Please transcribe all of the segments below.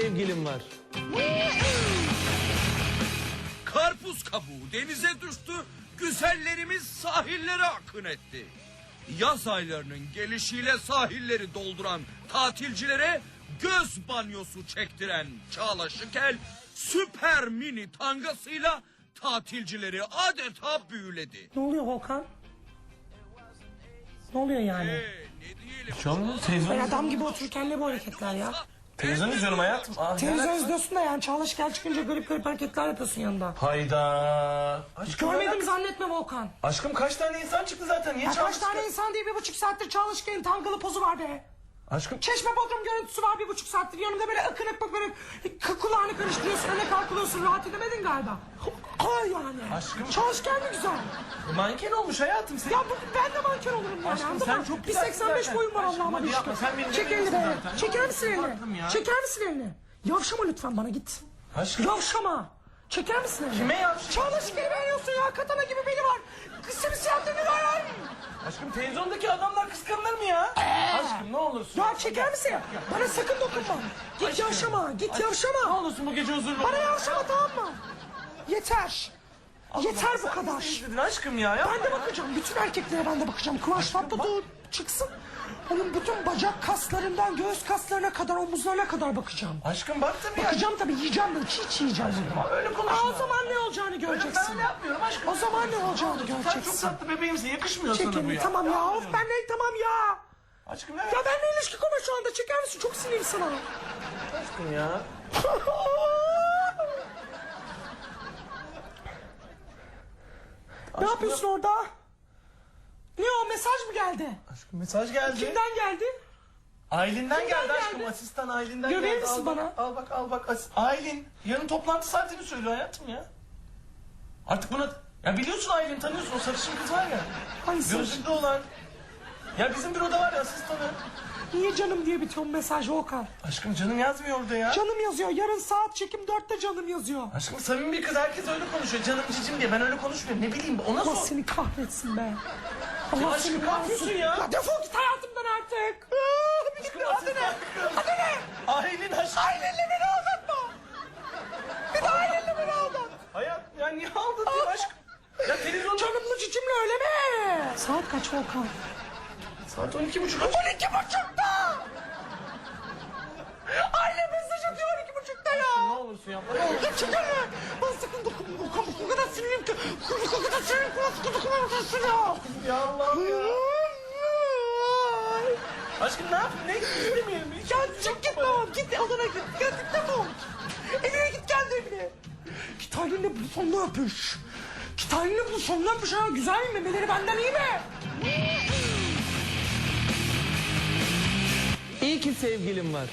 sevgilim var. Karpuz kabuğu denize düştü, güzellerimiz sahillere akın etti. Yaz aylarının gelişiyle sahilleri dolduran tatilcilere göz banyosu çektiren Çağla Şikel süper mini tangasıyla tatilcileri adeta büyüledi. Ne oluyor Volkan? Ne oluyor yani? Ee, ne diyelim? Şu an Ben adam gibi otururken ne bu hareketler ya? Televizyon izliyorum hayatım. Aa, Televizyon izliyorsun da yani Çağla Şikel çıkınca garip garip hareketler yapıyorsun yanında. Hayda. Aşkım, Görmedim ya. zannetme Volkan. Aşkım kaç tane insan çıktı zaten? Niye Ya kaç çağırdın? tane insan diye bir buçuk saattir Çağla Şikel'in tangalı pozu var be. Aşkım Çeşme bodrum görüntüsü var bir buçuk saattir yanımda böyle akın akın böyle k- kulağını karıştırıyorsun öne kalkılıyorsun rahat edemedin galiba. Ay yani. Aşkım. Çağla Şikel mi güzel? manken olmuş hayatım sen. Ya bu, ben de manken olurum yani Aşkım, sen mı? çok güzelsin 85 zaten. boyum var Aşkım, Allah'ıma yapma, sen beni Çek elini be. Çeker misin elini? Çeker misin elini? Yavşama lütfen bana git. Aşkım. Yavşama. Çeker misin? Kime yavş- Çağla Şikel'i beğeniyorsun ya. Katana gibi beli var. Bir siyah demir var. Aşkım televizyondaki adamlar kıskanır mı ya? Aşkım ne olursun. Ya çeker misin? Bana sakın dokunma. Git yavşama. Git Ne yavşama. olursun bu gece huzurlu. Bana yavşama tamam mı? Yeter. Yeter bu kadar. izledin aşkım ya. ya. Ben de bakacağım. Bütün erkeklere ben de bakacağım. Kıvanç Tatlıtuğ çıksın. Onun bütün bacak kaslarından göğüs kaslarına kadar omuzlarına kadar bakacağım. Aşkım bak tabii ya. Bakacağım tabii yiyeceğim de çiğ çiğ yiyeceğim. bunu. öyle konuşma. Aa, o zaman ne olacağını Ben göreceksin. öyle yapmıyorum aşkım. O zaman ne olacağını Sen çok göreceksin. tatlı bebeğimsin yakışmıyor sana bu Çekin ya. tamam ya. Of ben ne tamam ya. Aşkım ne? Ya benimle ilişki kurma şu anda. Çeker misin? Çok sinirli sana. Aşkım ya. ne yapıyorsun orada? Ne o mesaj mı geldi? Aşkım mesaj geldi. Kimden geldi? Aylin'den Kimden geldi aşkım geldi? asistan Aylin'den Görev geldi. misin al bak, bana? Al bak al bak. As- Aylin yarın toplantı saatini söylüyor hayatım ya. Artık buna ya biliyorsun Aylin tanıyorsun o sarışın kız var ya. Hangisi? Gözlüklü olan. Ya bizim büroda var ya asistanı. Niye canım diye bitiyor mesaj Volkan? Aşkım canım yazmıyor orada ya. Canım yazıyor. Yarın saat çekim dörtte canım yazıyor. Aşkım samimi bir kız herkes öyle konuşuyor. Canım cicim diye ben öyle konuşmuyorum. Ne bileyim ona Allah sor. seni kahretsin be. Ya aşkım, ne yapıyorsun ya? Ya defol git hayatımdan artık. Aa, bir Aşkım, dakika, adı ne? Adı ne? Aylin aşkım. Ailenle beni aldatma. Bir de ailenle beni aldat. Hayat ya niye aldatıyorsun aşkım? Ya televizyonda... Canımlı cicimle öyle mi? Saat kaç Volkan? Saat 12 buçuk. On iki buçukta. Aile mesaj atıyor on iki buçukta Ne ya. Olursun. Ya çıkar ya. Ben sakın dokunma Volkan. O kadar sinirliyim ki. O kadar sinirliyim ki. Nasıl dokunamazsın ya? Ya Allah'ım ya. Aşkım ne yapayım? Ne istemeyelim. Ya çık git babam git odana git. Gel git defol. Evine git gel de evine. Git halinle bu sonuna öpüş. Git halinle bu sonuna öpüş ha. Güzel mi? Memeleri benden iyi mi? İyi ki sevgilim var.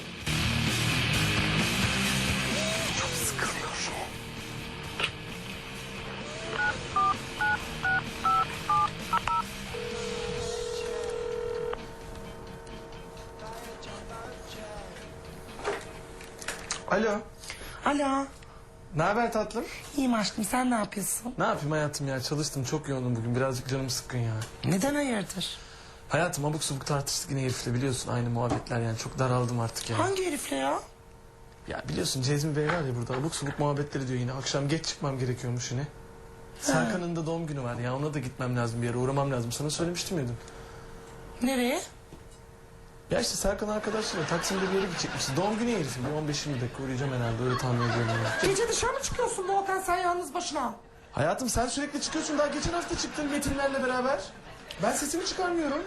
Alo. Alo. Ne haber tatlım? İyiyim aşkım sen ne yapıyorsun? Ne yapayım hayatım ya çalıştım çok yoğundum bugün birazcık canım sıkkın ya. Neden hayırdır? Hayatım abuk subuk tartıştık yine herifle biliyorsun aynı muhabbetler yani çok daraldım artık ya. Hangi herifle ya? Ya biliyorsun Cezmi Bey var ya burada abuk subuk muhabbetleri diyor yine akşam geç çıkmam gerekiyormuş yine. Serkan'ın da doğum günü var ya ona da gitmem lazım bir yere uğramam lazım sana söylemiştim miydim? Nereye? Ya işte Serkan arkadaşlarıyla Taksim'de bir yere gidecekmiş. Doğum günü herifin bir 15-20 dakika uğrayacağım herhalde öyle tahmin ediyorum ya. Gece dışarı mı çıkıyorsun Volkan sen yalnız başına? Hayatım sen sürekli çıkıyorsun daha geçen hafta çıktın metinlerle beraber. Ben sesimi çıkarmıyorum.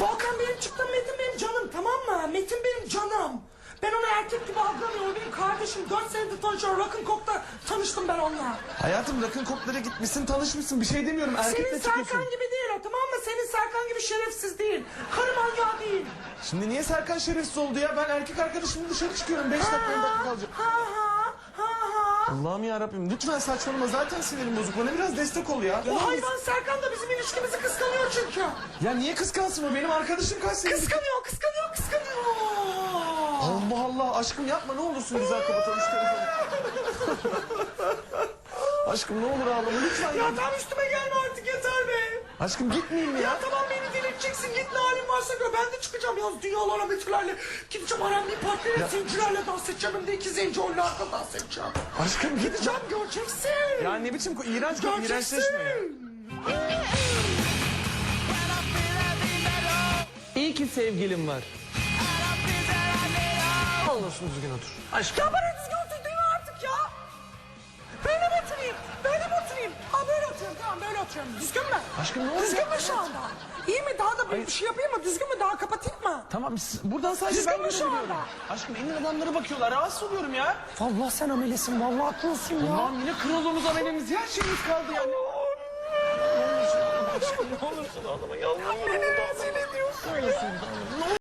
Volkan benim çıktığım Metin benim canım tamam mı? Metin benim canım. Ben onu erkek gibi algılamıyorum. Benim kardeşim 4 senedir tanışıyor. Rock'n'Cock'ta tanıştım ben onunla. Hayatım rakın koklara gitmişsin tanışmışsın bir şey demiyorum erkekle Senin çıkıyorsun. Serkan gibi değil o tamam mı? Senin Serkan gibi şerefsiz değil. Karı manyağı değil. Şimdi niye Serkan şerefsiz oldu ya ben erkek arkadaşımla dışarı çıkıyorum 5 dakika 10 dakika kalacağım. Ha ha ha ha. Allah'ım ya Rabbim lütfen saçmalama zaten sinirim bozuk bana biraz destek ol ya. O hayvan Serkan da bizim ilişkimizi kıskanıyor çünkü. Ya niye kıskansın o benim arkadaşım kaç senedir. Kıskanıyor, kıskanıyor, kıskanıyor. Allah Allah aşkım yapma ne olursun güzel kapatalım şu telefonu. aşkım ne olur ağlama lütfen ya. Tam üstüme gelme artık yeter be. Aşkım gitmeyeyim mi Ya ya? tamam beni delirteceksin git ne halin varsa gör. Ben de çıkacağım yaz dünyalara meteorlarla. Gideceğim R&B partilerine zencilerle dans edeceğim. Hem de iki zenci oylarla dans edeceğim. Aşkım. Gideceğim göreceksin. Ya ne biçim iğrenç ko- iğrençleşme ya. İyi ki sevgilim var. Olsun düzgün otur. Aşkım. Ya bana düzgün otur mi artık ya? Böyle mi oturayım? Böyle mi oturayım? Ha böyle oturuyorum tamam böyle oturuyorum. Düzgün mü? Aşkım ne olacak? Düzgün mü şu anda? İyi mi? Daha da bir şey yapayım mı? Düzgün mü? Daha kapatayım mı? Tamam s- buradan sadece Düzgün ben mü şu görebiliyorum. anda? Aşkım elin adamları bakıyorlar rahatsız oluyorum ya. Vallahi sen amelesin. Vallahi haklısın ya. Ulan yine kralımız amelimiz her şeyimiz kaldı yani. Ne olursun aşkım ne olursun adama yalvarıyorum. Beni rezil ediyorsun.